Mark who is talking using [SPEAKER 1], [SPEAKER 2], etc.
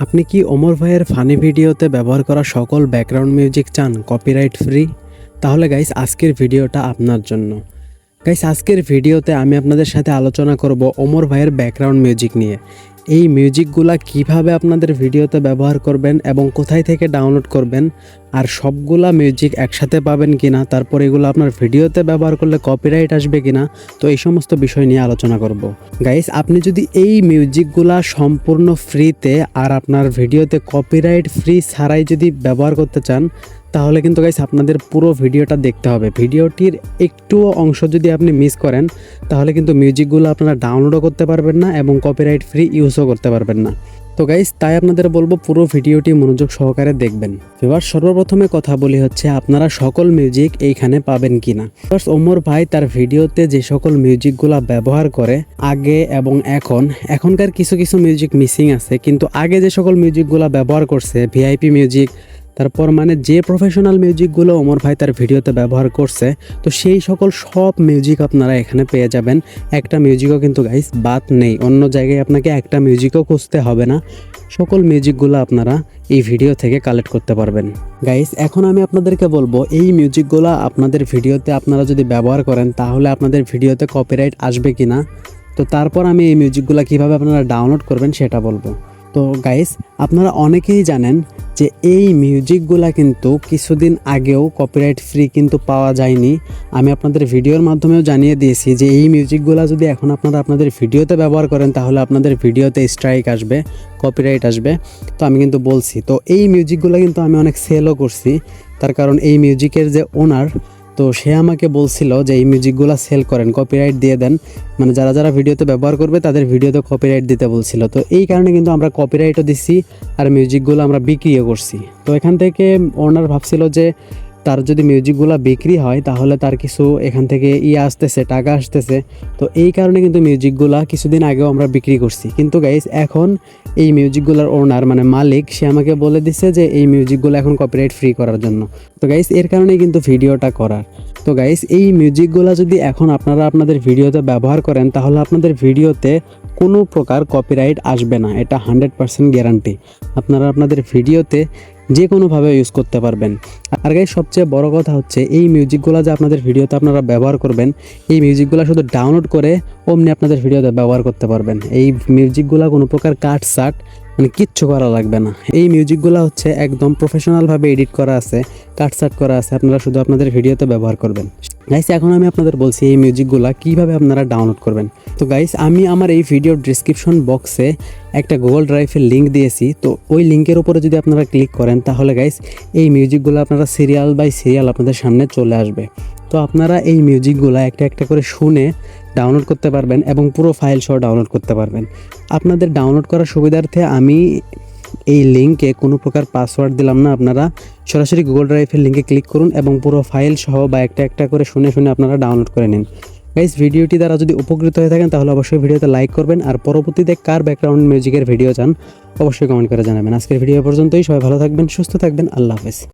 [SPEAKER 1] আপনি কি অমর ভাইয়ের ফানি ভিডিওতে ব্যবহার করা সকল ব্যাকগ্রাউন্ড মিউজিক চান? কপিরাইট ফ্রি তাহলে গাইস আজকের ভিডিওটা আপনার জন্য। গাইস আজকের ভিডিওতে আমি আপনাদের সাথে আলোচনা করব অমর ভাইয়ের ব্যাকগ্রাউন্ড মিউজিক নিয়ে। এই মিউজিকগুলা কীভাবে আপনাদের ভিডিওতে ব্যবহার করবেন এবং কোথায় থেকে ডাউনলোড করবেন, আর সবগুলা মিউজিক একসাথে পাবেন কিনা, তারপর এগুলো আপনার ভিডিওতে ব্যবহার করলে কপিরাইট আসবে কিনা, তো এই সমস্ত বিষয় নিয়ে আলোচনা করব। গাইস আপনি যদি এই মিউজিকগুলা সম্পূর্ণ ফ্রিতে আর আপনার ভিডিওতে কপিরাইট ফ্রি ছাড়াই যদি ব্যবহার করতে চান, তাহলে কিন্তু গাইস আপনাদের পুরো ভিডিওটা দেখতে হবে। ভিডিওটির একটুও অংশ যদি আপনি মিস করেন, তাহলে কিন্তু মিউজিকগুলো আপনারা ডাউনলোডও করতে পারবেন না এবং কপিরাইট ফ্রি ইউজও করতে পারবেন না। তো গাইস তাই আপনাদের বলব পুরো ভিডিওটি মনোযোগ সহকারে দেখবেন। এবার সর্বপ্রথমে কথা বলি হচ্ছে আপনারা সকল মিউজিক এইখানে পাবেন কিনা। ফার্স্ট ওমর ভাই তার ভিডিওতে যে সকল মিউজিকগুলো ব্যবহার করে, আগে এবং এখন, এখনকার কিছু কিছু মিউজিক মিসিং আছে, কিন্তু আগে যে সকল মিউজিকগুলো ব্যবহার করছে ভিআইপি মিউজিক তারপর মানে যে প্রফেশনাল মিউজিকগুলো ওমর ভাই তার ভিডিওতে ব্যবহার করছে, তো সেই সকল সব মিউজিক আপনারা এখানে পেয়ে যাবেন। একটা মিউজিকও কিন্তু গাইস বাদ নেই, অন্য জায়গায় আপনাকে একটা মিউজিকও খুঁজতে হবে না। সকল মিউজিকগুলো আপনারা এই ভিডিও থেকে কালেক্ট করতে পারবেন। গাইস এখন আমি আপনাদেরকে বলব, এই মিউজিকগুলো আপনাদের ভিডিওতে আপনারা যদি ব্যবহার করেন, তাহলে আপনাদের ভিডিওতে কপিরাইট আসবে কি না তো তারপর আমি এই মিউজিকগুলো কীভাবে আপনারা ডাউনলোড করবেন সেটা বলব। তো গাইস আপনারা অনেকেই জানেন যে এই মিউজিকগুলা কিন্তু কিছুদিন আগেও কপিরাইট ফ্রি কিন্তু পাওয়া যায়নি। আমি আপনাদের ভিডিওর মাধ্যমেও জানিয়ে দিয়েছি যে এই মিউজিকগুলা যদি এখন আপনারা আপনাদের ভিডিওতে ব্যবহার করেন, তাহলে আপনাদের ভিডিওতে স্ট্রাইক আসবে কপিরাইট আসবে। তো আমি কিন্তু বলছি, তো এই মিউজিকগুলো কিন্তু আমি অনেক সেলও করছি। তার কারণ এই মিউজিকের যে ওনার তো সে আমাকে বলছিল যে এই মিউজিকগুলো সেল করেন কপিরাইট দিয়ে দেন। মানে যারা যারা ভিডিওতে ব্যবহার করবে, তাদের ভিডিওতে কপিরাইট দিতে বলছিল। তো এই কারণে কিন্তু আমরা কপিরাইটও দিছি আর মিউজিকগুলো আমরা বিক্রিও করছি। তো এখান থেকে ওনার ভাবছিল যে তার যদি মিউজিকগুলো বিক্রি হয়, তাহলে তার কিছু এখান থেকে ইয়ে আসতেছে, টাকা আসতেছে। তো এই কারণে কিন্তু মিউজিকগুলা কিছুদিন আগেও আমরা বিক্রি করছি। কিন্তু গাইস এখন এই মিউজিকগুলোর ওনার মানে মালিক, সে আমাকে বলে দিচ্ছে যে এই মিউজিকগুলো এখন কপিরাইট ফ্রি করার জন্য। তো গাইস এর কারণেই কিন্তু ভিডিওটা করার। তো গাইস এই মিউজিকগুলো যদি এখন আপনারা আপনাদের ভিডিওতে ব্যবহার করেন, তাহলে আপনাদের ভিডিওতে কোনো প্রকার কপিরাইট আসবে না, এটা হান্ড্রেড পার্সেন্ট গ্যারান্টি আপনারা আপনাদের ভিডিওতে যে কোনোভাবে ইউজ করতে পারবেন। আর গাইস সবচেয়ে বড় কথা হচ্ছে, এই মিউজিকগুলো যে আপনাদের ভিডিওতে আপনারা ব্যবহার করবেন, এই মিউজিকগুলো শুধু ডাউনলোড করে অমনি আপনাদের ভিডিওতে ব্যবহার করতে পারবেন। এই মিউজিকগুলো কোনো প্রকার কাট সাট মানে কিচ্ছু করা লাগবে না। এই মিউজিকগুলো হচ্ছে একদম প্রফেশনালভাবে এডিট করা আছে কাটসাট করা আছে, আপনারা শুধু আপনাদের ভিডিওতে ব্যবহার করবেন। গাইস এখন আমি আপনাদের বলছি এই মিউজিকগুলো কীভাবে আপনারা ডাউনলোড করবেন। তো গাইস আমি আমার এই ভিডিওর ডিসক্রিপশন বক্সে একটা গুগল ড্রাইভের লিঙ্ক দিয়েছি। তো ওই লিঙ্কের উপরে যদি আপনারা ক্লিক করেন, তাহলে গাইস এই মিউজিকগুলো আপনারা সিরিয়াল বাই সিরিয়াল আপনাদের সামনে চলে আসবে। তো আপনারা এই মিউজিকগুলো একটা একটা করে শুনে ডাউনলোড করতে পারবেন এবং পুরো ফাইল সহ ডাউনলোড করতে পারবেন। আপনাদের ডাউনলোড করার সুবিধার্থে আমি এই লিঙ্কে কোনো প্রকার পাসওয়ার্ড দিলাম না। আপনারা সরাসরি গুগল ড্রাইভের লিঙ্কে ক্লিক করুন এবং পুরো ফাইল সহ বা একটা একটা করে শুনে শুনে আপনারা ডাউনলোড করে নিন। গাইস ভিডিওটি দ্বারা যদি উপকৃত হয়ে থাকেন, তাহলে অবশ্যই ভিডিওতে লাইক করবেন আর পরবর্তীতে কার ব্যাকগ্রাউন্ড মিউজিকের ভিডিও চান, অবশ্যই কমেন্ট করে জানাবেন। আজকের ভিডিও পর্যন্তই। সবাই ভালো থাকবেন, সুস্থ থাকবেন। আল্লাহ হাফেজ।